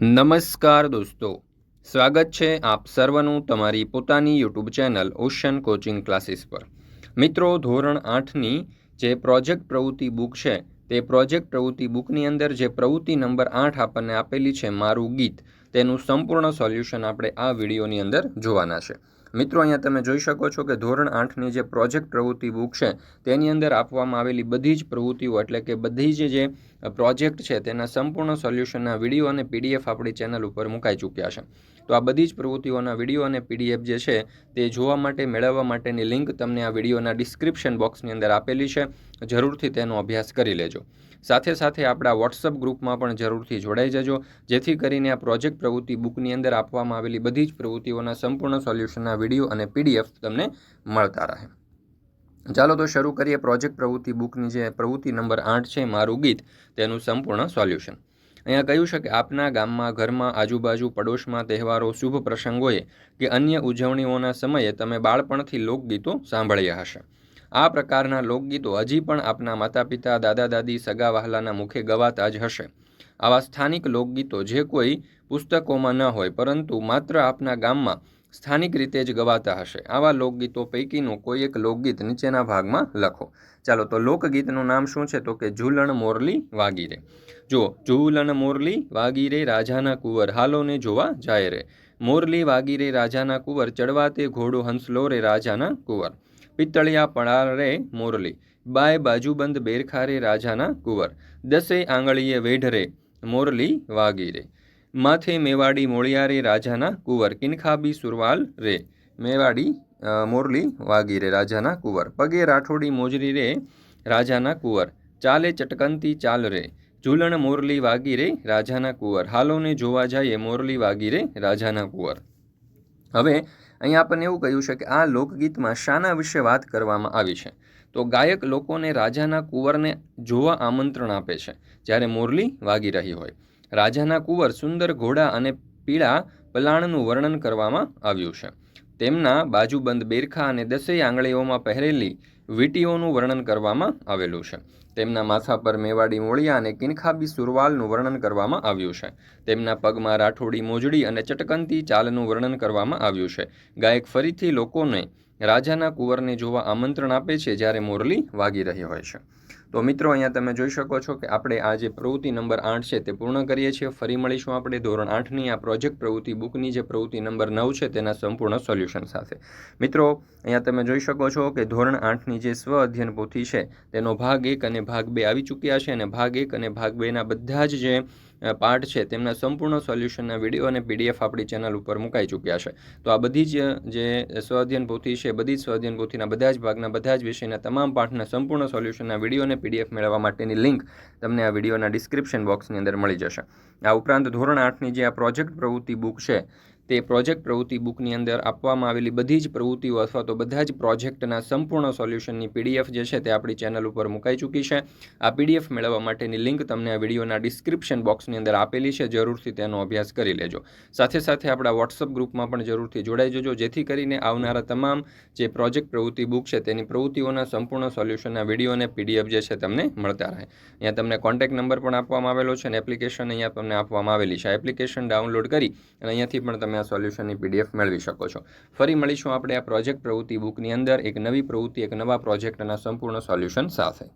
નમસ્કાર દોસ્તો. સ્વાગત છે આપ સર્વનું તમારી પોતાની YouTube channel Ocean Coaching Classes પર. મિત્રો, ધોરણ આઠની જે પ્રોજેક્ટ પ્રવૃત્તિ બુક છે, તે પ્રોજેક્ટ પ્રવૃત્તિ બુકની અંદર જે પ્રવૃત્તિ નંબર આઠ આપણને આપેલી છે મારું ગીત, તેનું સંપૂર્ણ સોલ્યુશન આપણે આ વિડીયોની અંદર જોવાના છે. મિત્રો, અહીંયા તમે જોઈ શકો છો કે ધોરણ આઠની જે પ્રોજેક્ટ પ્રવૃત્તિ બુક છે, તેની અંદર આપવામાં આવેલી બધી જ પ્રવૃત્તિઓ, એટલે કે બધી જ જે પ્રોજેક્ટ છે તેના સંપૂર્ણ સોલ્યુશનના વીડિયો અને પીડીએફ આપણી ચેનલ ઉપર મુકાઈ ચૂક્યા છે. તો આ બધી જ પ્રવૃત્તિઓના વીડિયો અને પીડીએફ જે છે તે જોવા માટે, મેળવવા માટેની લિંક તમને આ વિડીયોના ડિસ્ક્રિપ્શન બોક્સની અંદર આપેલી છે. જરૂરથી તેનો અભ્યાસ કરી લેજો. સાથે સાથે આપણા વોટ્સઅપ ગ્રુપમાં પણ જરૂરથી જોડાઈ જજો. જેથી કરીને આ પ્રોજેક્ટ પ્રવૃત્તિ બુકની અંદર આપવામાં આવેલી બધી જ પ્રવૃત્તિઓના સંપૂર્ણ સોલ્યુશનના વીડિયો અને પીડીએફ તમને મળતા રહે. ચાલો તો શરૂ કરીએ પ્રોજેક્ટ પ્રવૃત્તિ બુકની જે પ્રવૃત્તિ નંબર આઠ છે, મારું ગીત, તેનું સંપૂર્ણ સોલ્યુશન. અહીંયા કહ્યું છે કે આપના ગામમાં, ઘરમાં, આજુબાજુ, પડોશમાં તહેવારો, શુભ પ્રસંગોએ કે અન્ય ઉજવણીઓના સમયે તમે બાળપણથી લોકગીતો સાંભળ્યા હશે. આ પ્રકારના લોકગીતો હજી પણ આપના માતા પિતા દાદા, દાદી, સગા વહાલાના મુખે ગવાતા જ હશે. આવા સ્થાનિક લોકગીતો જે કોઈ પુસ્તકોમાં ન હોય, પરંતુ માત્ર આપના ગામમાં સ્થાનિક રીતે જ ગવાતા હશે. આવા લોકગીતો પૈકીનું કોઈ એક લોકગીત નીચેના ભાગમાં લખો. ચાલો તો લોકગીતનું નામ શું છે? તો કે ઝૂલણ મોરલી વાગી રે જો ઝૂલણ મોરલી વાગી રે રાજાના કુંવર. હાલોને જોવા જાય રે. મોરલી વાગી રે રાજાના કુંવર ચડવા તે ઘોડો હંસલો રે રાજાના કુંવર. પિત્તળિયા પડાર રે મોરલી. બાય બાજુબંધ બેરખારે રાજાના કુંવર. દસે આંગળીએ વેઢરે મોરલી વાગી રે માથે મેવાડી મોળિયારે રાજાના કુંવર. કિનખાબી સુરવાલ રે, મેવાડી મોરલી વાગી રે, રાજાના કુંવર. પગે રાઠોડી મોજરી રે, રાજાના કુંવર. ચાલે ચટકંતી ચાલ રે, ઝૂલણ મોરલી વાગી રે, રાજાના કુંવર. હાલોને જોવા જઈએ મોરલી વાગી રે, રાજાના કુંવર. હવે અહીંયા આપણને એવું કહ્યું છે કે આ લોકગીતમાં શાના વિશે વાત કરવામાં આવી છે. તો ગાયક લોકોને રાજાના કુંવરને જોવા આમંત્રણ આપે છે, જ્યારે મોરલી વાગી રહી હોય. રાજાના કુંવર સુંદર ઘોડા અને પીળા પલાણનું વર્ણન કરવામાં આવ્યું છે. તેમના બાજુબંધ બેરખા અને દસેય આંગળીઓમાં પહેરેલી વીટીઓનું વર્ણન કરવામાં આવેલું છે. તેમના માથા પર મેવાડી મોળિયા અને કિનખાબી સુરવાલનું વર્ણન કરવામાં આવ્યું છે. તેમના પગમાં રાઠોડી મોજડી અને ચટકંતી ચાલનું વર્ણન કરવામાં આવ્યું છે. ગાયક ફરીથી લોકોને રાજાના કુંવરને જોવા આમંત્રણ આપે છે જ્યારે મોરલી વાગી રહી હોય છે. તો મિત્રો, અહીંયા તમે જોઈ શકો છો કે આપણે આ જે પ્રવૃત્તિ નંબર આઠ છે તે પૂર્ણ કરીએ છીએ. ફરી મળીશું આપણે ધોરણ આઠની આ પ્રોજેક્ટ પ્રવૃત્તિ બુકની જે પ્રવૃત્તિ નંબર નવ છે તેના સંપૂર્ણ સોલ્યુશન સાથે. મિત્રો, અહીંયા તમે જોઈ શકો છો કે ધોરણ આઠની જે સ્વ અધ્યયન પોથી છે તેનો ભાગ એક અને ભાગ બે આવી ચૂક્યા છે અને ભાગ એક અને ભાગ બેના બધા જ જે પાર્ટ છે તેમના સંપૂર્ણ સોલ્યુશનના વીડિયો અને પીડીએફ આપણી ચેનલ ઉપર મુકાઈ ચૂક્યા છે. તો આ બધી જ જે સ્વાધ્યન પોથી છે, બધી જ સ્વાધ્યન પોથીના બધા જ ભાગના બધા જ વિષયના તમામ પાઠના સંપૂર્ણ સોલ્યુશનના વીડિયો અને પીડીએફ મેળવવા માટેની લિંક તમને આ વિડીયોના ડિસ્ક્રિપ્શન બોક્સની અંદર મળી જશે. આ ઉપરાંત ધોરણ આઠની જે આ પ્રોજેક્ટ પ્રવૃત્તિ બુક છે તે પ્રોજેક્ટ પ્રવૃત્તિ બુકની અંદર આપવામાં આવેલી બધી જ પ્રવૃત્તિઓ અથવા તો બધા જ પ્રોજેક્ટના સંપૂર્ણ સોલ્યુશનની પીડીએફ જે છે તે આપણી ચેનલ ઉપર મુકાઈ ચૂકી છે. આ પીડીએફ મેળવવા માટેની લિંક તમને આ વિડીયોના ડિસ્ક્રિપ્શન બોક્સની અંદર આપેલી છે. જરૂરથી તેનો અભ્યાસ કરી લેજો. સાથે સાથે આપણા વોટ્સઅપ ગ્રુપમાં પણ જરૂરથી જોડાઈ જજો. જેથી કરીને આવનારા તમામ જે પ્રોજેક્ટ પ્રવૃત્તિ બુક છે તેની પ્રવૃત્તિઓના સંપૂર્ણ સોલ્યુશનના વીડિયો અને પીડીએફ જે છે તમને મળતા રહે. અહીંયા તમને કોન્ટેક્ટ નંબર પણ આપવામાં આવેલો છે અને એપ્લિકેશન અહીંયા તમને આપવામાં આવેલી છે. એપ્લિકેશન ડાઉનલોડ કરી અને અહીંયાથી પણ તમે આ સોલ્યુશનની પીડીએફ મેળવી શકો છો. ફરી મળીશું આપણે આ પ્રોજેક્ટ પ્રવૃત્તિ બુકની અંદર, એક નવી પ્રવૃત્તિ, એક નવા પ્રોજેક્ટના સંપૂર્ણ સોલ્યુશન સાથે.